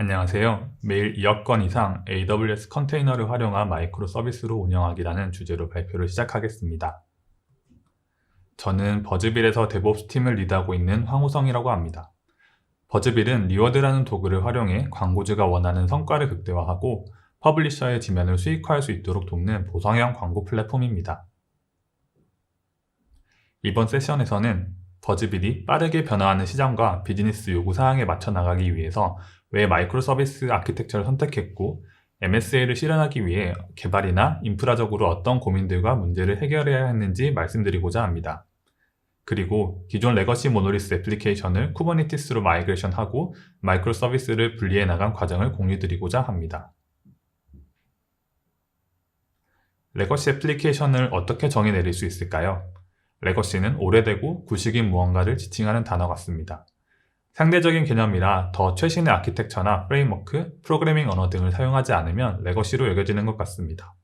안녕하세요. 매일 2억 건 이상 AWS 컨테이너를 활용한 마이크로 서비스로 운영하기라는 주제로 발표를 시작하겠습니다. 저는 버즈빌에서 데브옵스 팀을 리드하고 있는 황우성이라고 합니다. 버즈빌은 리워드라는 도구를 활용해 광고주가 원하는 성과를 극대화하고 퍼블리셔의 지면을 수익화할 수 있도록 돕는 보상형 광고 플랫폼입니다. 이번 세션에서는 버즈빌이 빠르게 변화하는 시장과 비즈니스 요구 사항에 맞춰 나가기 위해서 왜 마이크로 서비스 아키텍처를 선택했고 MSA를 실현하기 위해 개발이나 인프라적으로 어떤 고민들과 문제를 해결해야 했는지 말씀드리고자 합니다. 그리고 기존 레거시 모노리스 애플리케이션을 쿠버네티스로 마이그레이션하고 마이크로 서비스를 분리해 나간 과정을 공유드리고자 합니다. 레거시 애플리케이션을 어떻게 정의 내릴 수 있을까요? 레거시는 오래되고 구식인 무언가를 지칭하는 단어 같습니다. 상대적인 개념이라 더 최신의 아키텍처나 프레임워크, 프로그래밍 언어 등을 사용하지 않으면 레거시로 여겨지는 것 같습니다.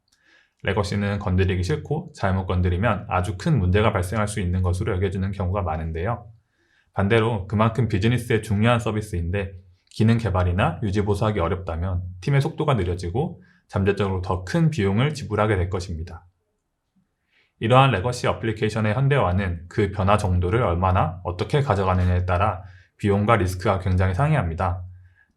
레거시는 건드리기 싫고 잘못 건드리면 아주 큰 문제가 발생할 수 있는 것으로 여겨지는 경우가 많은데요. 반대로 그만큼 비즈니스에 중요한 서비스인데 기능 개발이나 유지 보수하기 어렵다면 팀의 속도가 느려지고 잠재적으로 더 큰 비용을 지불하게 될 것입니다. 이러한 레거시 어플리케이션의 현대화는 그 변화 정도를 얼마나 어떻게 가져가느냐에 따라 비용과 리스크가 굉장히 상이합니다.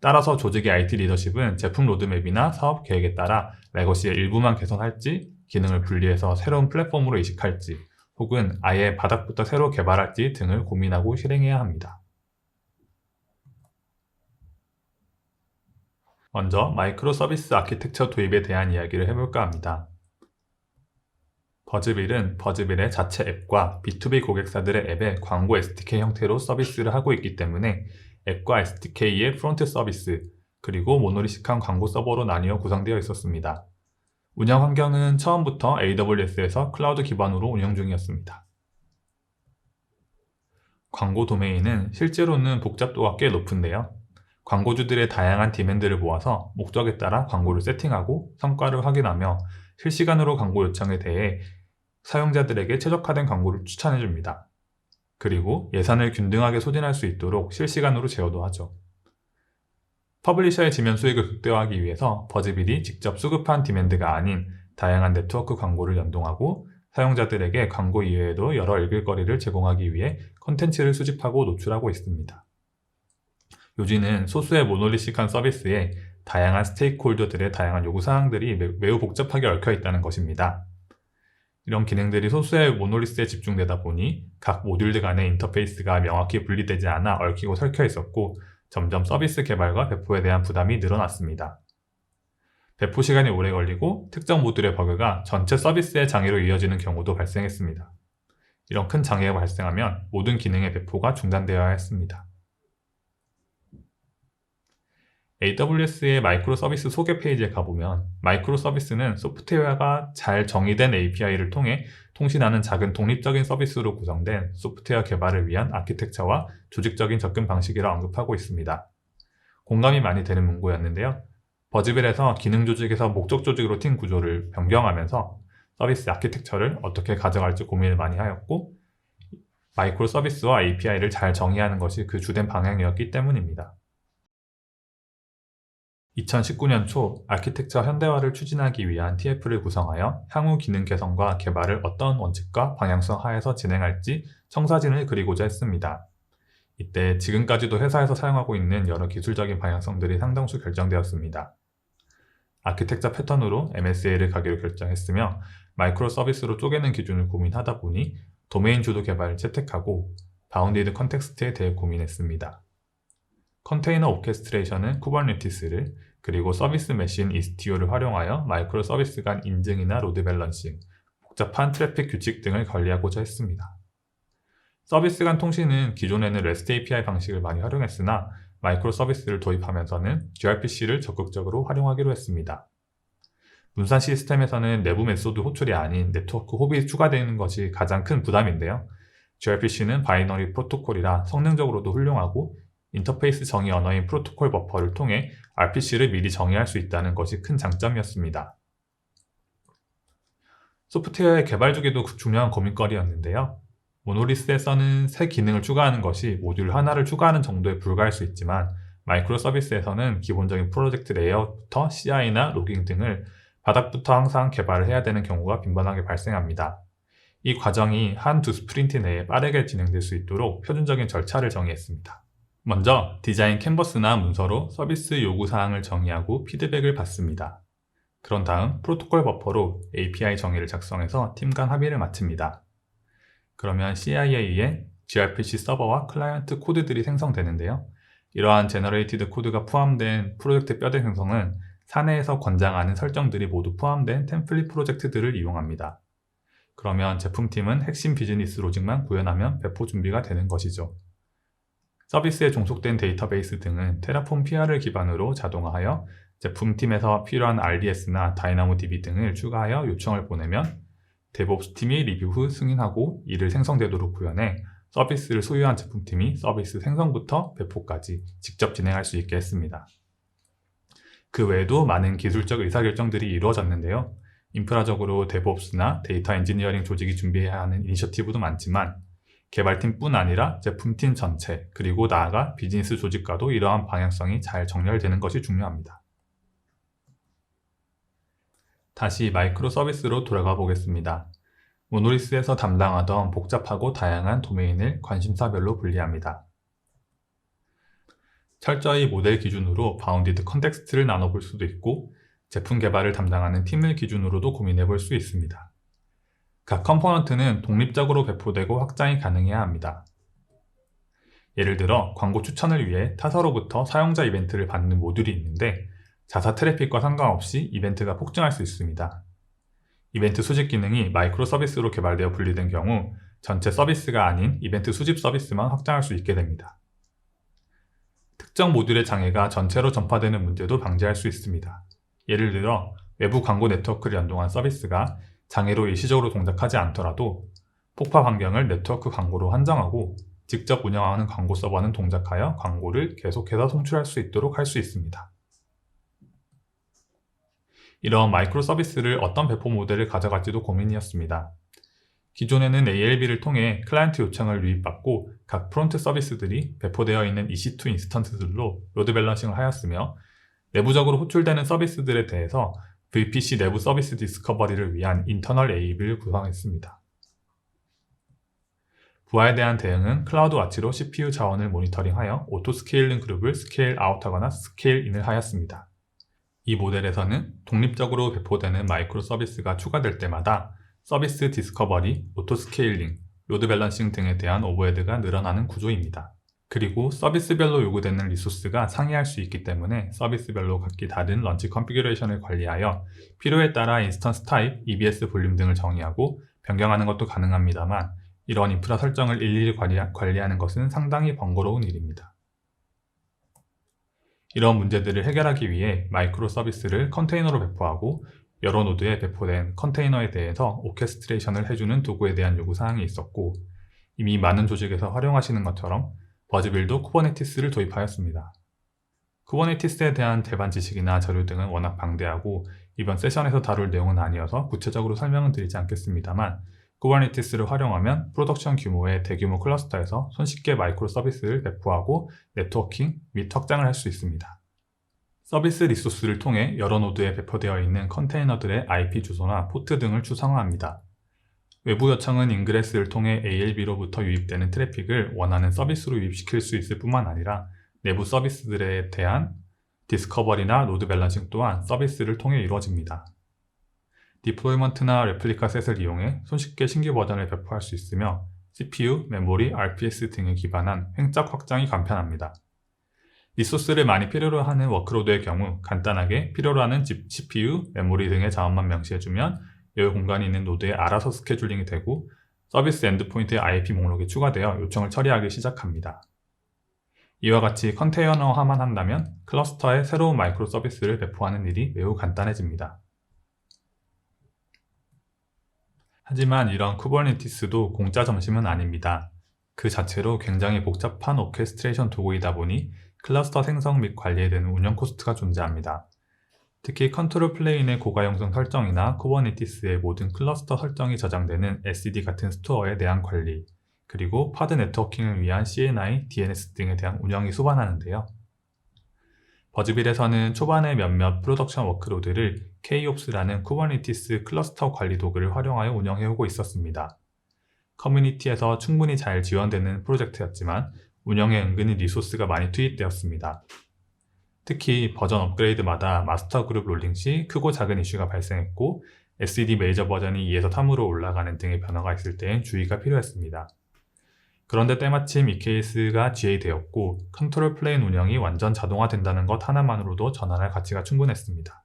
따라서 조직의 IT 리더십은 제품 로드맵이나 사업 계획에 따라 레거시의 일부만 개선할지, 기능을 분리해서 새로운 플랫폼으로 이식할지, 혹은 아예 바닥부터 새로 개발할지 등을 고민하고 실행해야 합니다. 먼저 마이크로 서비스 아키텍처 도입에 대한 이야기를 해볼까 합니다. 버즈빌은 버즈빌의 자체 앱과 B2B 고객사들의 앱에 광고 SDK 형태로 서비스를 하고 있기 때문에 앱과 SDK의 프론트 서비스, 그리고 모노리식한 광고 서버로 나뉘어 구성되어 있었습니다. 운영 환경은 처음부터 AWS에서 클라우드 기반으로 운영 중이었습니다. 광고 도메인은 실제로는 복잡도가 꽤 높은데요. 광고주들의 다양한 디맨드를 모아서 목적에 따라 광고를 세팅하고 성과를 확인하며 실시간으로 광고 요청에 대해 사용자들에게 최적화된 광고를 추천해 줍니다. 그리고 예산을 균등하게 소진할 수 있도록 실시간으로 제어도 하죠. 퍼블리셔의 지면 수익을 극대화하기 위해서 버즈빌이 직접 수급한 디맨드가 아닌 다양한 네트워크 광고를 연동하고 사용자들에게 광고 이외에도 여러 읽을거리를 제공하기 위해 컨텐츠를 수집하고 노출하고 있습니다. 요지는 소수의 모노리식한 서비스에 다양한 스테이크홀더들의 다양한 요구사항들이 매우 복잡하게 얽혀 있다는 것입니다. 이런 기능들이 소수의 모노리스에 집중되다 보니 각 모듈들 간의 인터페이스가 명확히 분리되지 않아 얽히고 설켜 있었고 점점 서비스 개발과 배포에 대한 부담이 늘어났습니다. 배포 시간이 오래 걸리고 특정 모듈의 버그가 전체 서비스의 장애로 이어지는 경우도 발생했습니다. 이런 큰 장애가 발생하면 모든 기능의 배포가 중단되어야 했습니다. AWS의 마이크로 서비스 소개 페이지에 가보면 마이크로 서비스는 소프트웨어가 잘 정의된 API를 통해 통신하는 작은 독립적인 서비스로 구성된 소프트웨어 개발을 위한 아키텍처와 조직적인 접근 방식이라 언급하고 있습니다. 공감이 많이 되는 문구였는데요. 버즈빌에서 기능 조직에서 목적 조직으로 팀 구조를 변경하면서 서비스 아키텍처를 어떻게 가져갈지 고민을 많이 하였고 마이크로 서비스와 API를 잘 정의하는 것이 그 주된 방향이었기 때문입니다. 2019년 초 아키텍처 현대화를 추진하기 위한 TF를 구성하여 향후 기능 개선과 개발을 어떤 원칙과 방향성 하에서 진행할지 청사진을 그리고자 했습니다. 이때 지금까지도 회사에서 사용하고 있는 여러 기술적인 방향성들이 상당수 결정되었습니다. 아키텍처 패턴으로 MSA를 가기로 결정했으며 마이크로 서비스로 쪼개는 기준을 고민하다 보니 도메인 주도 개발을 채택하고 바운디드 컨텍스트에 대해 고민했습니다. 컨테이너 오케스트레이션은 쿠버네티스를 그리고 서비스 메신 이스티오를 활용하여 마이크로 서비스 간 인증이나 로드 밸런싱, 복잡한 트래픽 규칙 등을 관리하고자 했습니다. 서비스 간 통신은 기존에는 REST API 방식을 많이 활용했으나 마이크로 서비스를 도입하면서는 gRPC를 적극적으로 활용하기로 했습니다. 분산 시스템에서는 내부 메소드 호출이 아닌 네트워크 홉이 추가되는 것이 가장 큰 부담인데요. gRPC는 바이너리 프로토콜이라 성능적으로도 훌륭하고 인터페이스 정의 언어인 프로토콜 버퍼를 통해 RPC를 미리 정의할 수 있다는 것이 큰 장점이었습니다. 소프트웨어의 개발 주기도 중요한 고민거리였는데요. 모노리스에서는 새 기능을 추가하는 것이 모듈 하나를 추가하는 정도에 불과할 수 있지만 마이크로 서비스에서는 기본적인 프로젝트 레이아웃부터 CI나 로깅 등을 바닥부터 항상 개발을 해야 되는 경우가 빈번하게 발생합니다. 이 과정이 한 두 스프린트 내에 빠르게 진행될 수 있도록 표준적인 절차를 정의했습니다. 먼저 디자인 캔버스나 문서로 서비스 요구사항을 정의하고 피드백을 받습니다. 그런 다음 프로토콜 버퍼로 API 정의를 작성해서 팀 간 합의를 마칩니다. 그러면 CIA에 gRPC 서버와 클라이언트 코드들이 생성되는데요. 이러한 제너레이티드 코드가 포함된 프로젝트 뼈대 생성은 사내에서 권장하는 설정들이 모두 포함된 템플릿 프로젝트들을 이용합니다. 그러면 제품팀은 핵심 비즈니스 로직만 구현하면 배포 준비가 되는 것이죠. 서비스에 종속된 데이터베이스 등은 테라폼 PR을 기반으로 자동화하여 제품팀에서 필요한 RDS나 다이나모DB 등을 추가하여 요청을 보내면 데브옵스 팀이 리뷰 후 승인하고 이를 생성되도록 구현해 서비스를 소유한 제품팀이 서비스 생성부터 배포까지 직접 진행할 수 있게 했습니다. 그 외에도 많은 기술적 의사결정들이 이루어졌는데요. 인프라적으로 데브옵스나 데이터 엔지니어링 조직이 준비해야 하는 이니셔티브도 많지만 개발팀뿐 아니라 제품팀 전체 그리고 나아가 비즈니스 조직과도 이러한 방향성이 잘 정렬되는 것이 중요합니다. 다시 마이크로 서비스로 돌아가 보겠습니다. 모노리스에서 담당하던 복잡하고 다양한 도메인을 관심사별로 분리합니다. 철저히 모델 기준으로 바운디드 컨텍스트를 나눠볼 수도 있고 제품 개발을 담당하는 팀을 기준으로도 고민해 볼 수 있습니다. 각 컴포넌트는 독립적으로 배포되고 확장이 가능해야 합니다. 예를 들어 광고 추천을 위해 타사로부터 사용자 이벤트를 받는 모듈이 있는데 자사 트래픽과 상관없이 이벤트가 폭증할 수 있습니다. 이벤트 수집 기능이 마이크로 서비스로 개발되어 분리된 경우 전체 서비스가 아닌 이벤트 수집 서비스만 확장할 수 있게 됩니다. 특정 모듈의 장애가 전체로 전파되는 문제도 방지할 수 있습니다. 예를 들어 외부 광고 네트워크를 연동한 서비스가 장애로 일시적으로 동작하지 않더라도 폭파 환경을 네트워크 광고로 한정하고 직접 운영하는 광고 서버는 동작하여 광고를 계속해서 송출할 수 있도록 할 수 있습니다. 이런 마이크로 서비스를 어떤 배포 모델을 가져갈지도 고민이었습니다. 기존에는 ALB를 통해 클라이언트 요청을 유입받고 각 프론트 서비스들이 배포되어 있는 EC2 인스턴트들로 로드 밸런싱을 하였으며 내부적으로 호출되는 서비스들에 대해서 VPC 내부 서비스 디스커버리를 위한 인터널 AB를 구성했습니다. 부하에 대한 대응은 클라우드 와치로 CPU 자원을 모니터링하여 오토 스케일링 그룹을 스케일 아웃하거나 스케일 인을 하였습니다. 이 모델에서는 독립적으로 배포되는 마이크로 서비스가 추가될 때마다 서비스 디스커버리, 오토 스케일링, 로드 밸런싱 등에 대한 오버헤드가 늘어나는 구조입니다. 그리고 서비스별로 요구되는 리소스가 상이할 수 있기 때문에 서비스별로 각기 다른 런치 컨피규레이션을 관리하여 필요에 따라 인스턴스 타입, EBS 볼륨 등을 정의하고 변경하는 것도 가능합니다만 이런 인프라 설정을 일일이 관리하는 것은 상당히 번거로운 일입니다. 이런 문제들을 해결하기 위해 마이크로 서비스를 컨테이너로 배포하고 여러 노드에 배포된 컨테이너에 대해서 오케스트레이션을 해주는 도구에 대한 요구사항이 있었고 이미 많은 조직에서 활용하시는 것처럼 버즈빌도 쿠버네티스를 도입하였습니다. 쿠버네티스에 대한 대반 지식이나 자료 등은 워낙 방대하고 이번 세션에서 다룰 내용은 아니어서 구체적으로 설명은 드리지 않겠습니다만 쿠버네티스를 활용하면 프로덕션 규모의 대규모 클러스터에서 손쉽게 마이크로 서비스를 배포하고 네트워킹 및 확장을 할 수 있습니다. 서비스 리소스를 통해 여러 노드에 배포되어 있는 컨테이너들의 IP 주소나 포트 등을 추상화합니다. 외부 요청은 인그레스를 통해 ALB로부터 유입되는 트래픽을 원하는 서비스로 유입시킬 수 있을 뿐만 아니라 내부 서비스들에 대한 디스커버리나 로드 밸런싱 또한 서비스를 통해 이루어집니다. 디플로이먼트나 레플리카 셋을 이용해 손쉽게 신규 버전을 배포할 수 있으며 CPU, 메모리, RPS 등에 기반한 횡작 확장이 간편합니다. 리소스를 많이 필요로 하는 워크로드의 경우 간단하게 필요로 하는 CPU, 메모리 등의 자원만 명시해주면 여유 공간이 있는 노드에 알아서 스케줄링이 되고 서비스 엔드포인트의 IP 목록이 추가되어 요청을 처리하기 시작합니다. 이와 같이 컨테이너화만 한다면 클러스터에 새로운 마이크로 서비스를 배포하는 일이 매우 간단해집니다. 하지만 이런 쿠버네티스도 공짜 점심은 아닙니다. 그 자체로 굉장히 복잡한 오케스트레이션 도구이다 보니 클러스터 생성 및 관리에 대한 운영 코스트가 존재합니다. 특히 컨트롤 플레인의 고가용성 설정이나 쿠버네티스의 모든 클러스터 설정이 저장되는 SCD 같은 스토어에 대한 관리, 그리고 파드 네트워킹을 위한 CNI, DNS 등에 대한 운영이 수반하는데요. 버즈빌에서는 초반에 몇몇 프로덕션 워크로드를 KOPS라는 쿠버네티스 클러스터 관리 도구를 활용하여 운영해오고 있었습니다. 커뮤니티에서 충분히 잘 지원되는 프로젝트였지만 운영에 은근히 리소스가 많이 투입되었습니다. 특히 버전 업그레이드마다 마스터 그룹 롤링 시 크고 작은 이슈가 발생했고 SED 메이저 버전이 2에서 3으로 올라가는 등의 변화가 있을 때엔 주의가 필요했습니다. 그런데 때마침 이 케이스가 GA되었고 컨트롤 플레인 운영이 완전 자동화된다는 것 하나만으로도 전환할 가치가 충분했습니다.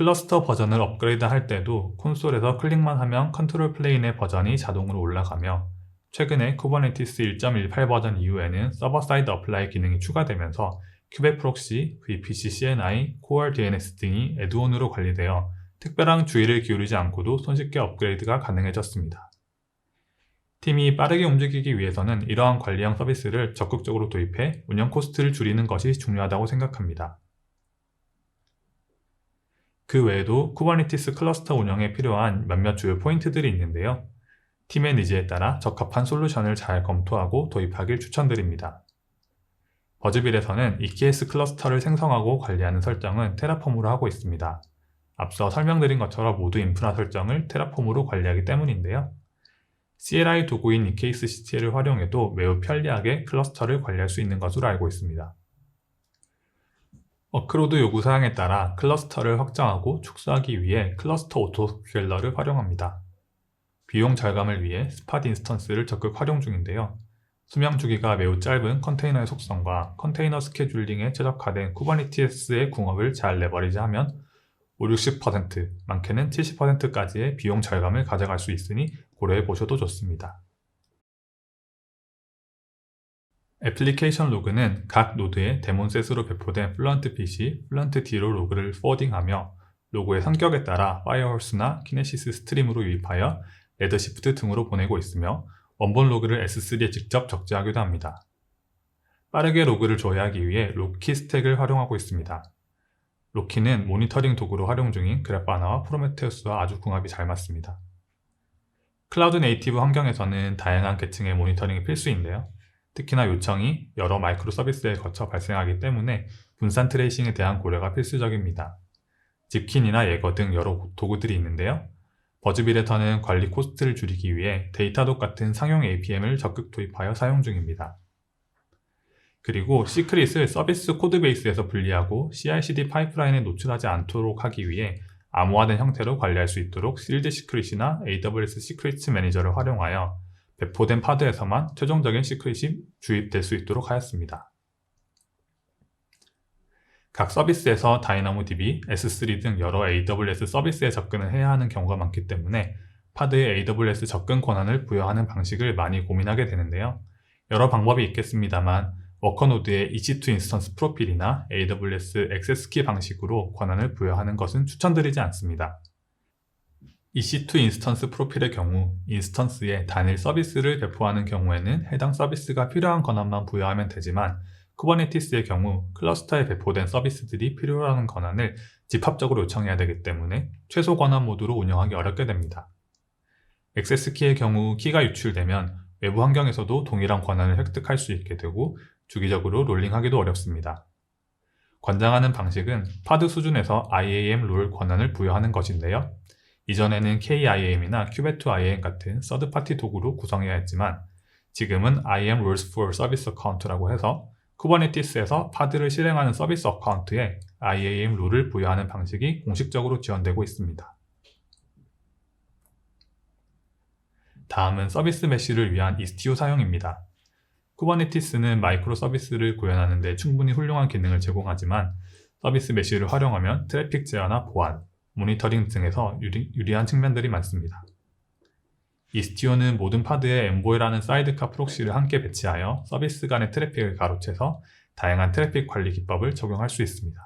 클러스터 버전을 업그레이드 할 때도 콘솔에서 클릭만 하면 컨트롤 플레인의 버전이 자동으로 올라가며 최근에 쿠버네티스 1.18 버전 이후에는 서버 사이드 어플라이 기능이 추가되면서 큐베 프록시, VPC CNI, Core DNS 등이 애드온으로 관리되어 특별한 주의를 기울이지 않고도 손쉽게 업그레이드가 가능해졌습니다. 팀이 빠르게 움직이기 위해서는 이러한 관리형 서비스를 적극적으로 도입해 운영 코스트를 줄이는 것이 중요하다고 생각합니다. 그 외에도 쿠버네티스 클러스터 운영에 필요한 몇몇 주요 포인트들이 있는데요. 팀의 니즈에 따라 적합한 솔루션을 잘 검토하고 도입하길 추천드립니다. 버즈빌에서는 EKS 클러스터를 생성하고 관리하는 설정은 테라폼으로 하고 있습니다. 앞서 설명드린 것처럼 모두 인프라 설정을 테라폼으로 관리하기 때문인데요. CLI 도구인 EKS CTL을 활용해도 매우 편리하게 클러스터를 관리할 수 있는 것으로 알고 있습니다. 워크로드 요구사항에 따라 클러스터를 확장하고 축소하기 위해 클러스터 오토스케일러를 활용합니다. 비용 절감을 위해 스팟 인스턴스를 적극 활용 중인데요. 수명 주기가 매우 짧은 컨테이너의 속성과 컨테이너 스케줄링에 최적화된 쿠버네티스의 궁합을 잘 레버리지하면 5, 60%, 많게는 70%까지의 비용 절감을 가져갈 수 있으니 고려해 보셔도 좋습니다. 애플리케이션 로그는 각 노드에 데몬셋으로 배포된 플런트 PC, 플런트 D로 로그를 포워딩하며 로그의 성격에 따라 파이어홀스나 키네시스 스트림으로 유입하여 레드시프트 등으로 보내고 있으며 원본 로그를 S3에 직접 적재하기도 합니다. 빠르게 로그를 조회하기 위해 로키 스택을 활용하고 있습니다. 로키는 모니터링 도구로 활용 중인 그래파나와 프로메테우스와 아주 궁합이 잘 맞습니다. 클라우드 네이티브 환경에서는 다양한 계층의 모니터링이 필수인데요. 특히나 요청이 여러 마이크로 서비스에 거쳐 발생하기 때문에 분산 트레이싱에 대한 고려가 필수적입니다. 집킨이나 예거 등 여러 도구들이 있는데요. 버즈비레터는 관리 코스트를 줄이기 위해 데이터독 같은 상용 APM을 적극 도입하여 사용 중입니다. 그리고 시크릿을 서비스 코드베이스에서 분리하고 CI/CD 파이프라인에 노출하지 않도록 하기 위해 암호화된 형태로 관리할 수 있도록 실드 시크릿이나 AWS 시크릿 매니저를 활용하여 배포된 파드에서만 최종적인 시크릿이 주입될 수 있도록 하였습니다. 각 서비스에서 다이나모DB, S3 등 여러 AWS 서비스에 접근을 해야 하는 경우가 많기 때문에 파드의 AWS 접근 권한을 부여하는 방식을 많이 고민하게 되는데요. 여러 방법이 있겠습니다만 워커노드의 EC2 인스턴스 프로필이나 AWS 액세스키 방식으로 권한을 부여하는 것은 추천드리지 않습니다. EC2 인스턴스 프로필의 경우 인스턴스에 단일 서비스를 배포하는 경우에는 해당 서비스가 필요한 권한만 부여하면 되지만 쿠버네티스의 경우 클러스터에 배포된 서비스들이 필요로 하는 권한을 집합적으로 요청해야 되기 때문에 최소 권한 모드로 운영하기 어렵게 됩니다. 액세스 키의 경우 키가 유출되면 외부 환경에서도 동일한 권한을 획득할 수 있게 되고 주기적으로 롤링하기도 어렵습니다. 권장하는 방식은 파드 수준에서 IAM 롤 권한을 부여하는 것인데요. 이전에는 KIAM이나 Q2IAM 같은 서드파티 도구로 구성해야 했지만 지금은 IAM Rules for Service Account라고 해서 쿠버네티스에서 파드를 실행하는 서비스 어카운트에 IAM 룰을 부여하는 방식이 공식적으로 지원되고 있습니다. 다음은 서비스 메쉬를 위한 이스티오 사용입니다. 쿠버네티스는 마이크로 서비스를 구현하는 데 충분히 훌륭한 기능을 제공하지만 서비스 메쉬를 활용하면 트래픽 제어나 보안, 모니터링 등에서 유리, 유리 한 측면들이 많습니다. 이스티오는 모든 파드에 엠보이라는 사이드카 프록시를 함께 배치하여 서비스 간의 트래픽을 가로채서 다양한 트래픽 관리 기법을 적용할 수 있습니다.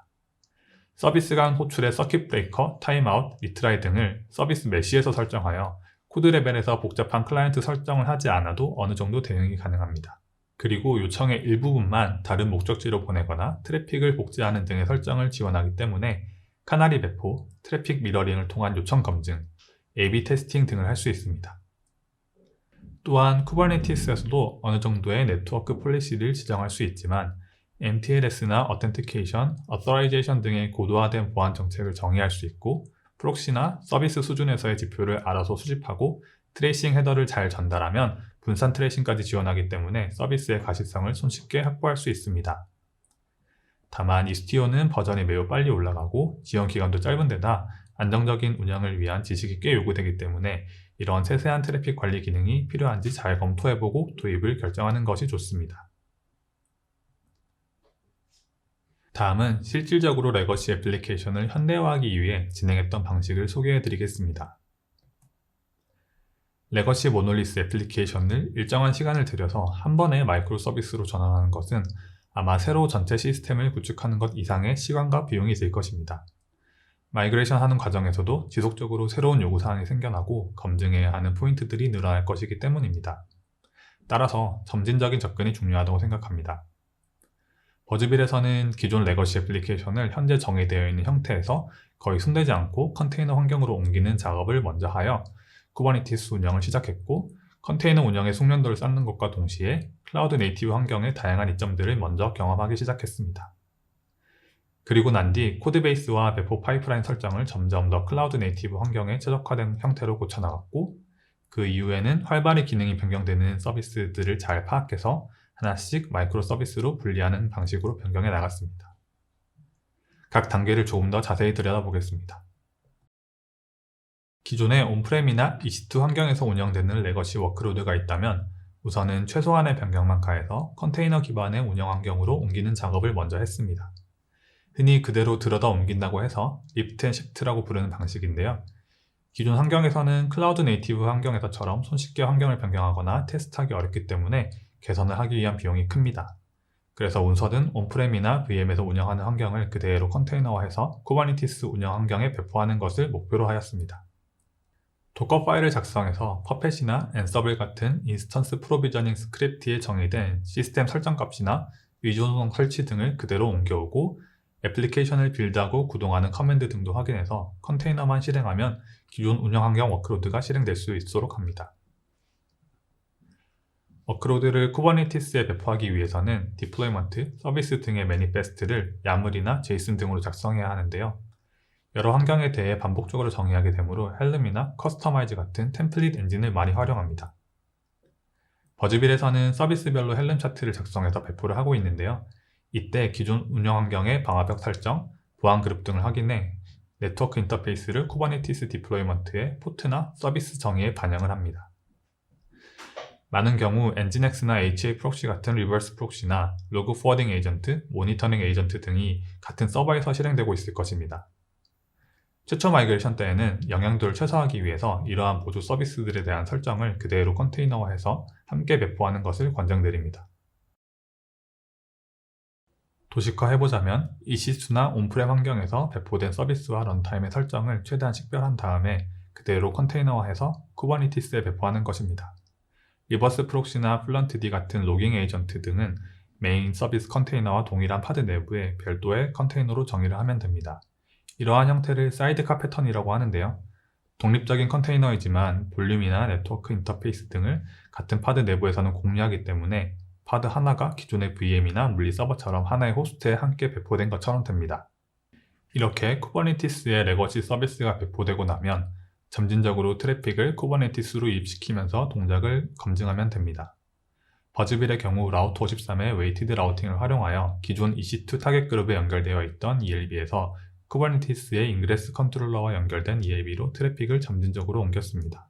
서비스 간 호출의 서킷 브레이커, 타임아웃, 리트라이 등을 서비스 메시에서 설정하여 코드 레벨에서 복잡한 클라이언트 설정을 하지 않아도 어느 정도 대응이 가능합니다. 그리고 요청의 일부분만 다른 목적지로 보내거나 트래픽을 복제하는 등의 설정을 지원하기 때문에 카나리 배포, 트래픽 미러링을 통한 요청 검증, A/B 테스팅 등을 할 수 있습니다. 또한 쿠버네티스에서도 어느 정도의 네트워크 폴리시를 지정할 수 있지만 MTLS나 Authentication, Authorization 등의 고도화된 보안 정책을 정의할 수 있고 프록시나 서비스 수준에서의 지표를 알아서 수집하고 트레이싱 헤더를 잘 전달하면 분산 트레이싱까지 지원하기 때문에 서비스의 가시성을 손쉽게 확보할 수 있습니다. 다만 이스티오는 버전이 매우 빨리 올라가고 지원 기간도 짧은 데다 안정적인 운영을 위한 지식이 꽤 요구되기 때문에 이런 세세한 트래픽 관리 기능이 필요한지 잘 검토해보고 도입을 결정하는 것이 좋습니다. 다음은 실질적으로 레거시 애플리케이션을 현대화하기 위해 진행했던 방식을 소개해 드리겠습니다. 레거시 모놀리스 애플리케이션을 일정한 시간을 들여서 한 번에 마이크로 서비스로 전환하는 것은 아마 새로 전체 시스템을 구축하는 것 이상의 시간과 비용이 들 것입니다. 마이그레이션 하는 과정에서도 지속적으로 새로운 요구사항이 생겨나고 검증해야 하는 포인트들이 늘어날 것이기 때문입니다. 따라서 점진적인 접근이 중요하다고 생각합니다. 버즈빌에서는 기존 레거시 애플리케이션을 현재 정의되어 있는 형태에서 거의 손대지 않고 컨테이너 환경으로 옮기는 작업을 먼저 하여 쿠버네티스 운영을 시작했고 컨테이너 운영의 숙련도를 쌓는 것과 동시에 클라우드 네이티브 환경의 다양한 이점들을 먼저 경험하기 시작했습니다. 그리고 난 뒤 코드베이스와 배포 파이프라인 설정을 점점 더 클라우드 네이티브 환경에 최적화된 형태로 고쳐나갔고 그 이후에는 활발히 기능이 변경되는 서비스들을 잘 파악해서 하나씩 마이크로 서비스로 분리하는 방식으로 변경해 나갔습니다. 각 단계를 조금 더 자세히 들여다보겠습니다. 기존의 온프렘이나 EC2 환경에서 운영되는 레거시 워크로드가 있다면 우선은 최소한의 변경만 가해서 컨테이너 기반의 운영 환경으로 옮기는 작업을 먼저 했습니다. 흔히 그대로 들어다 옮긴다고 해서 리프트 앤 시프트라고 부르는 방식인데요. 기존 환경에서는 클라우드 네이티브 환경에서처럼 손쉽게 환경을 변경하거나 테스트하기 어렵기 때문에 개선을 하기 위한 비용이 큽니다. 그래서 운서든 온프렘이나 VM에서 운영하는 환경을 그대로 컨테이너화해서 쿠버네티스 운영 환경에 배포하는 것을 목표로 하였습니다. 도커 파일을 작성해서 퍼펫이나 앤서블 같은 인스턴스 프로비저닝 스크립트에 정의된 시스템 설정 값이나 위조성 설치 등을 그대로 옮겨오고 애플리케이션을 빌드하고 구동하는 커맨드 등도 확인해서 컨테이너만 실행하면 기존 운영 환경 워크로드가 실행될 수 있도록 합니다. 워크로드를 쿠버네티스에 배포하기 위해서는 디플로이먼트, 서비스 등의 매니페스트를 야물이나 제이슨 등으로 작성해야 하는데요. 여러 환경에 대해 반복적으로 정의하게 되므로 헬름이나 커스터마이즈 같은 템플릿 엔진을 많이 활용합니다. 버즈빌에서는 서비스별로 헬름 차트를 작성해서 배포를 하고 있는데요. 이때 기존 운영 환경의 방화벽 설정, 보안 그룹 등을 확인해 네트워크 인터페이스를 쿠버네티스 디플로이먼트의 포트나 서비스 정의에 반영을 합니다. 많은 경우 엔진엑스나 HA 프록시 같은 리버스 프록시나 로그 포워딩 에이전트, 모니터링 에이전트 등이 같은 서버에서 실행되고 있을 것입니다. 최초 마이그레이션 때에는 영향도를 최소화하기 위해서 이러한 보조 서비스들에 대한 설정을 그대로 컨테이너화해서 함께 배포하는 것을 권장드립니다. 도식화해보자면 EC2나 온프렘 환경에서 배포된 서비스와 런타임의 설정을 최대한 식별한 다음에 그대로 컨테이너화해서 쿠버네티스에 배포하는 것입니다. 리버스 프록시나 플런트D 같은 로깅 에이전트 등은 메인 서비스 컨테이너와 동일한 파드 내부에 별도의 컨테이너로 정의를 하면 됩니다. 이러한 형태를 사이드카 패턴이라고 하는데요. 독립적인 컨테이너이지만 볼륨이나 네트워크 인터페이스 등을 같은 파드 내부에서는 공유하기 때문에 파드 하나가 기존의 VM이나 물리 서버처럼 하나의 호스트에 함께 배포된 것처럼 됩니다. 이렇게 쿠버네티스의 레거시 서비스가 배포되고 나면 점진적으로 트래픽을 쿠버네티스로 유입시키면서 동작을 검증하면 됩니다. 버즈빌의 경우 라우터 53의 웨이티드 라우팅을 활용하여 기존 EC2 타겟 그룹에 연결되어 있던 ELB에서 쿠버네티스의 인그레스 컨트롤러와 연결된 ELB로 트래픽을 점진적으로 옮겼습니다.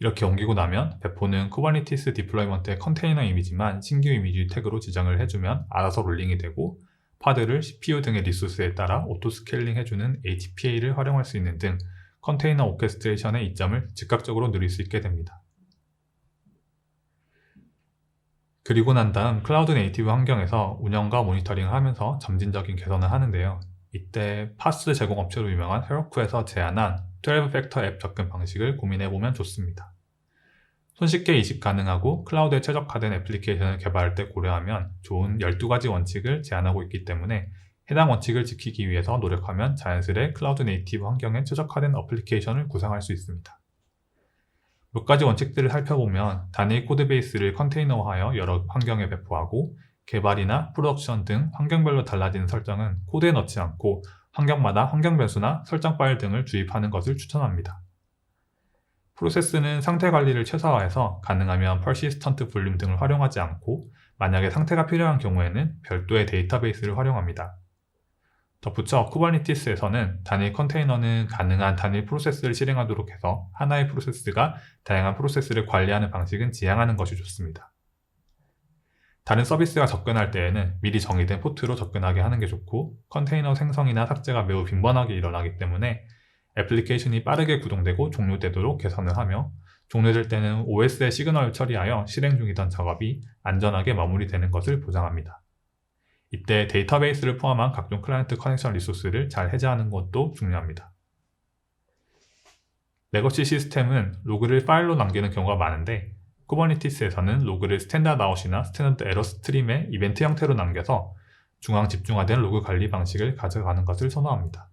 이렇게 옮기고 나면 배포는 쿠버네티스 디플로이먼트의 컨테이너 이미지만 신규 이미지 태그로 지정을 해주면 알아서 롤링이 되고 파드를 CPU 등의 리소스에 따라 오토 스케일링 해주는 HPA를 활용할 수 있는 등 컨테이너 오케스트레이션의 이점을 즉각적으로 누릴 수 있게 됩니다. 그리고 난 다음 클라우드 네이티브 환경에서 운영과 모니터링을 하면서 점진적인 개선을 하는데요. 이때 파스 제공 업체로 유명한 헤로쿠에서 제안한 12팩터 앱 접근 방식을 고민해보면 좋습니다. 손쉽게 이식 가능하고 클라우드에 최적화된 애플리케이션을 개발할 때 고려하면 좋은 12가지 원칙을 제안하고 있기 때문에 해당 원칙을 지키기 위해서 노력하면 자연스레 클라우드 네이티브 환경에 최적화된 어플리케이션을 구상할 수 있습니다. 몇 가지 원칙들을 살펴보면 단일 코드 베이스를 컨테이너화하여 여러 환경에 배포하고 개발이나 프로덕션 등 환경별로 달라지는 설정은 코드에 넣지 않고 환경마다 환경 변수나 설정 파일 등을 주입하는 것을 추천합니다. 프로세스는 상태 관리를 최소화해서 가능하면 퍼시스턴트 볼륨 등을 활용하지 않고 만약에 상태가 필요한 경우에는 별도의 데이터베이스를 활용합니다. 덧붙여 쿠버네티스에서는 단일 컨테이너는 가능한 단일 프로세스를 실행하도록 해서 하나의 프로세스가 다양한 프로세스를 관리하는 방식은 지향하는 것이 좋습니다. 다른 서비스가 접근할 때에는 미리 정의된 포트로 접근하게 하는 게 좋고 컨테이너 생성이나 삭제가 매우 빈번하게 일어나기 때문에 애플리케이션이 빠르게 구동되고 종료되도록 개선을 하며 종료될 때는 OS의 시그널을 처리하여 실행 중이던 작업이 안전하게 마무리되는 것을 보장합니다. 이때 데이터베이스를 포함한 각종 클라이언트 커넥션 리소스를 잘 해제하는 것도 중요합니다. 레거시 시스템은 로그를 파일로 남기는 경우가 많은데 쿠버네티스에서는 로그를 스탠다드 아웃이나 스탠다드 에러 스트림의 이벤트 형태로 남겨서 중앙 집중화된 로그 관리 방식을 가져가는 것을 선호합니다.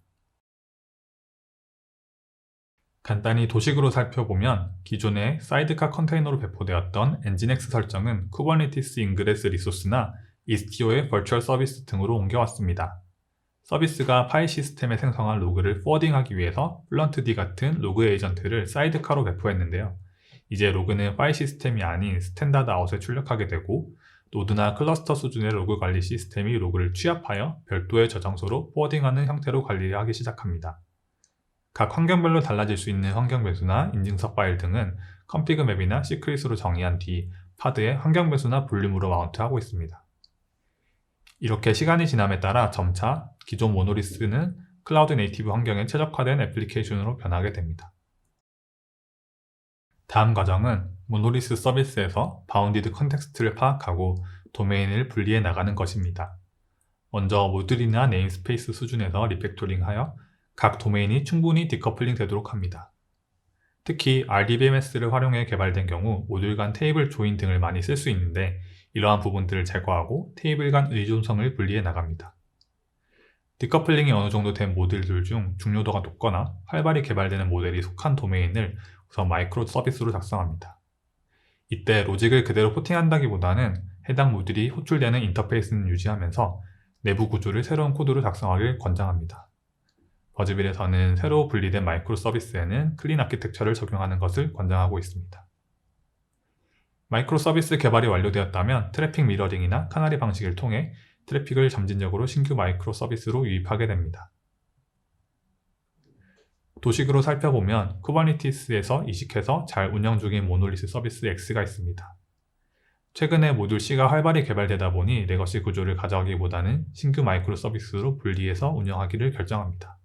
간단히 도식으로 살펴보면 기존의 사이드카 컨테이너로 배포되었던 엔진엑스 설정은 쿠버네티스 인그레스 리소스나 이스티오의 버추얼 서비스 등으로 옮겨왔습니다. 서비스가 파일 시스템에 생성한 로그를 포워딩하기 위해서 플런트D 같은 로그 에이전트를 사이드카로 배포했는데요. 이제 로그는 파일 시스템이 아닌 스탠다드 아웃에 출력하게 되고 노드나 클러스터 수준의 로그 관리 시스템이 로그를 취합하여 별도의 저장소로 포워딩하는 형태로 관리하기 시작합니다. 각 환경별로 달라질 수 있는 환경 배수나 인증서 파일 등은 컴피그 맵이나 시크릿으로 정의한 뒤 파드에 환경 배수나 볼륨으로 마운트하고 있습니다. 이렇게 시간이 지남에 따라 점차 기존 모노리스는 클라우드 네이티브 환경에 최적화된 애플리케이션으로 변하게 됩니다. 다음 과정은 모노리스 서비스에서 바운디드 컨텍스트를 파악하고 도메인을 분리해 나가는 것입니다. 먼저 모듈이나 네임스페이스 수준에서 리팩토링하여 각 도메인이 충분히 디커플링 되도록 합니다. 특히 RDBMS를 활용해 개발된 경우 모듈 간 테이블 조인 등을 많이 쓸 수 있는데 이러한 부분들을 제거하고 테이블 간 의존성을 분리해 나갑니다. 디커플링이 어느 정도 된 모듈들 중 중요도가 높거나 활발히 개발되는 모델이 속한 도메인을 우선 마이크로 서비스로 작성합니다. 이때 로직을 그대로 포팅한다기보다는 해당 모듈이 호출되는 인터페이스는 유지하면서 내부 구조를 새로운 코드로 작성하길 권장합니다. 버즈빌에서는 새로 분리된 마이크로 서비스에는 클린 아키텍처를 적용하는 것을 권장하고 있습니다. 마이크로 서비스 개발이 완료되었다면 트래픽 미러링이나 카나리 방식을 통해 트래픽을 점진적으로 신규 마이크로 서비스로 유입하게 됩니다. 도식으로 살펴보면 쿠버네티스에서 이식해서 잘 운영 중인 모놀리스 서비스 X가 있습니다. 최근에 모듈 C가 활발히 개발되다 보니 레거시 구조를 가져가기보다는 신규 마이크로 서비스로 분리해서 운영하기를 결정합니다.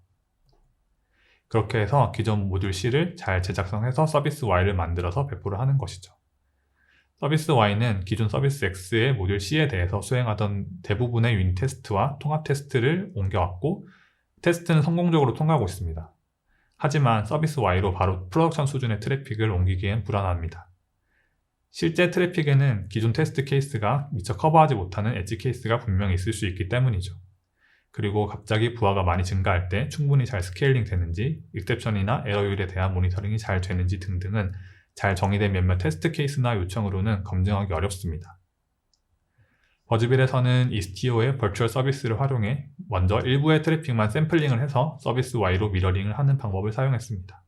그렇게 해서 기존 모듈 C를 잘 제작성해서 서비스 Y를 만들어서 배포를 하는 것이죠. 서비스 Y는 기존 서비스 X의 모듈 C에 대해서 수행하던 대부분의 유닛 테스트와 통합 테스트를 옮겨왔고 테스트는 성공적으로 통과하고 있습니다. 하지만 서비스 Y로 바로 프로덕션 수준의 트래픽을 옮기기엔 불안합니다. 실제 트래픽에는 기존 테스트 케이스가 미처 커버하지 못하는 엣지 케이스가 분명히 있을 수 있기 때문이죠. 그리고 갑자기 부하가 많이 증가할 때 충분히 잘 스케일링 되는지, 익셉션이나 에러율에 대한 모니터링이 잘 되는지 등등은 잘 정의된 몇몇 테스트 케이스나 요청으로는 검증하기 어렵습니다. 버즈빌에서는 이스티오의 버추얼 서비스를 활용해 먼저 일부의 트래픽만 샘플링을 해서 서비스 Y로 미러링을 하는 방법을 사용했습니다.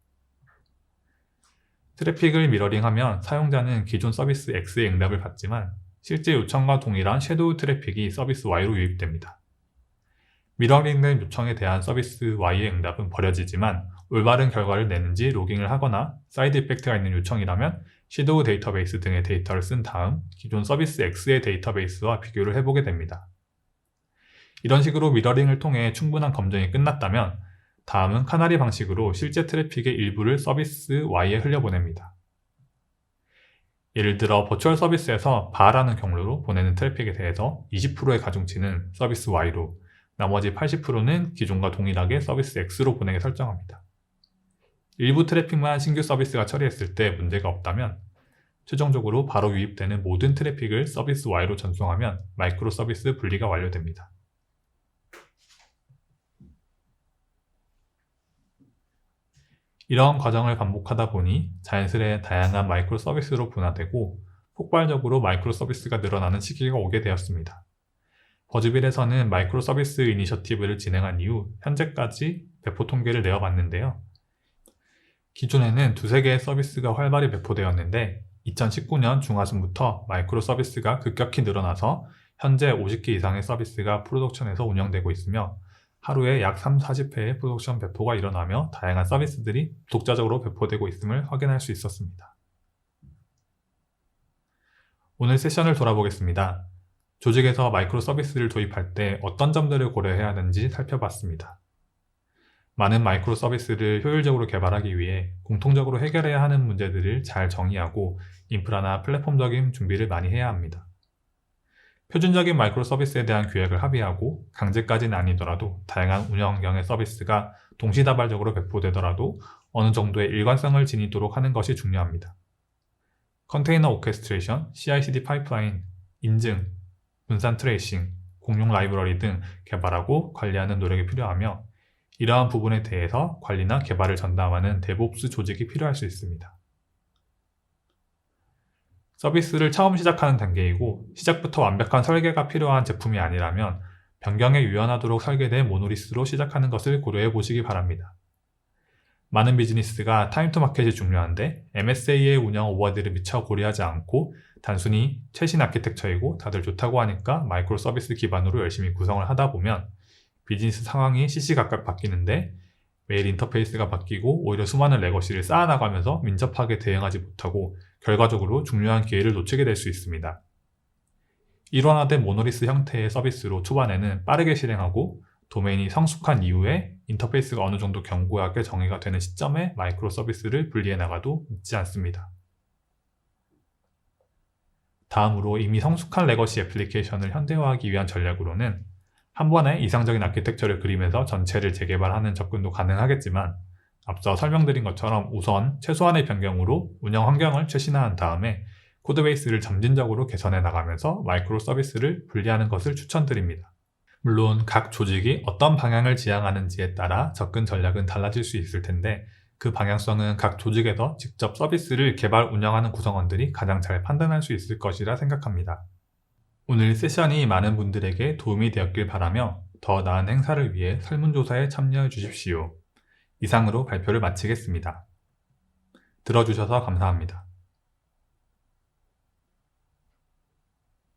트래픽을 미러링하면 사용자는 기존 서비스 X의 응답을 받지만 실제 요청과 동일한 섀도우 트래픽이 서비스 Y로 유입됩니다. 미러링된 요청에 대한 서비스 Y의 응답은 버려지지만 올바른 결과를 내는지 로깅을 하거나 사이드 이펙트가 있는 요청이라면 섀도우 데이터베이스 등의 데이터를 쓴 다음 기존 서비스 X의 데이터베이스와 비교를 해보게 됩니다. 이런 식으로 미러링을 통해 충분한 검증이 끝났다면 다음은 카나리 방식으로 실제 트래픽의 일부를 서비스 Y에 흘려보냅니다. 예를 들어 버추얼 서비스에서 바라는 경로로 보내는 트래픽에 대해서 20%의 가중치는 서비스 Y로 나머지 80%는 기존과 동일하게 서비스 X로 보내게 설정합니다. 일부 트래픽만 신규 서비스가 처리했을 때 문제가 없다면 최종적으로 바로 유입되는 모든 트래픽을 서비스 Y로 전송하면 마이크로 서비스 분리가 완료됩니다. 이런 과정을 반복하다 보니 자연스레 다양한 마이크로 서비스로 분화되고 폭발적으로 마이크로 서비스가 늘어나는 시기가 오게 되었습니다. 버즈빌에서는 마이크로 서비스 이니셔티브를 진행한 이후 현재까지 배포 통계를 내어봤는데요. 기존에는 두세 개의 서비스가 활발히 배포되었는데 2019년 중하순부터 마이크로 서비스가 급격히 늘어나서 현재 50개 이상의 서비스가 프로덕션에서 운영되고 있으며 하루에 약 3, 40회의 프로덕션 배포가 일어나며 다양한 서비스들이 독자적으로 배포되고 있음을 확인할 수 있었습니다. 오늘 세션을 돌아보겠습니다. 조직에서 마이크로 서비스를 도입할 때 어떤 점들을 고려해야 하는지 살펴봤습니다. 많은 마이크로 서비스를 효율적으로 개발하기 위해 공통적으로 해결해야 하는 문제들을 잘 정의하고 인프라나 플랫폼적인 준비를 많이 해야 합니다. 표준적인 마이크로 서비스에 대한 규약을 합의하고 강제까지는 아니더라도 다양한 운영형의 서비스가 동시다발적으로 배포되더라도 어느 정도의 일관성을 지니도록 하는 것이 중요합니다. 컨테이너 오케스트레이션, CI/CD 파이프라인, 인증, 분산 트레이싱, 공용 라이브러리 등 개발하고 관리하는 노력이 필요하며 이러한 부분에 대해서 관리나 개발을 전담하는 데브옵스 조직이 필요할 수 있습니다. 서비스를 처음 시작하는 단계이고 시작부터 완벽한 설계가 필요한 제품이 아니라면 변경에 유연하도록 설계된 모노리스로 시작하는 것을 고려해 보시기 바랍니다. 많은 비즈니스가 타임 투 마켓이 중요한데 MSA의 운영 오버드를 미처 고려하지 않고 단순히 최신 아키텍처이고 다들 좋다고 하니까 마이크로 서비스 기반으로 열심히 구성을 하다 보면 비즈니스 상황이 시시각각 바뀌는데 매일 인터페이스가 바뀌고 오히려 수많은 레거시를 쌓아나가면서 민첩하게 대응하지 못하고 결과적으로 중요한 기회를 놓치게 될 수 있습니다. 일원화된 모노리스 형태의 서비스로 초반에는 빠르게 실행하고 도메인이 성숙한 이후에 인터페이스가 어느 정도 견고하게 정의가 되는 시점에 마이크로 서비스를 분리해 나가도 늦지 않습니다. 다음으로 이미 성숙한 레거시 애플리케이션을 현대화하기 위한 전략으로는 한 번에 이상적인 아키텍처를 그리면서 전체를 재개발하는 접근도 가능하겠지만 앞서 설명드린 것처럼 우선 최소한의 변경으로 운영 환경을 최신화한 다음에 코드 베이스를 점진적으로 개선해 나가면서 마이크로 서비스를 분리하는 것을 추천드립니다. 물론 각 조직이 어떤 방향을 지향하는지에 따라 접근 전략은 달라질 수 있을 텐데 그 방향성은 각 조직에서 직접 서비스를 개발 운영하는 구성원들이 가장 잘 판단할 수 있을 것이라 생각합니다. 오늘 세션이 많은 분들에게 도움이 되었길 바라며 더 나은 행사를 위해 설문조사에 참여해 주십시오. 이상으로 발표를 마치겠습니다. 들어주셔서 감사합니다.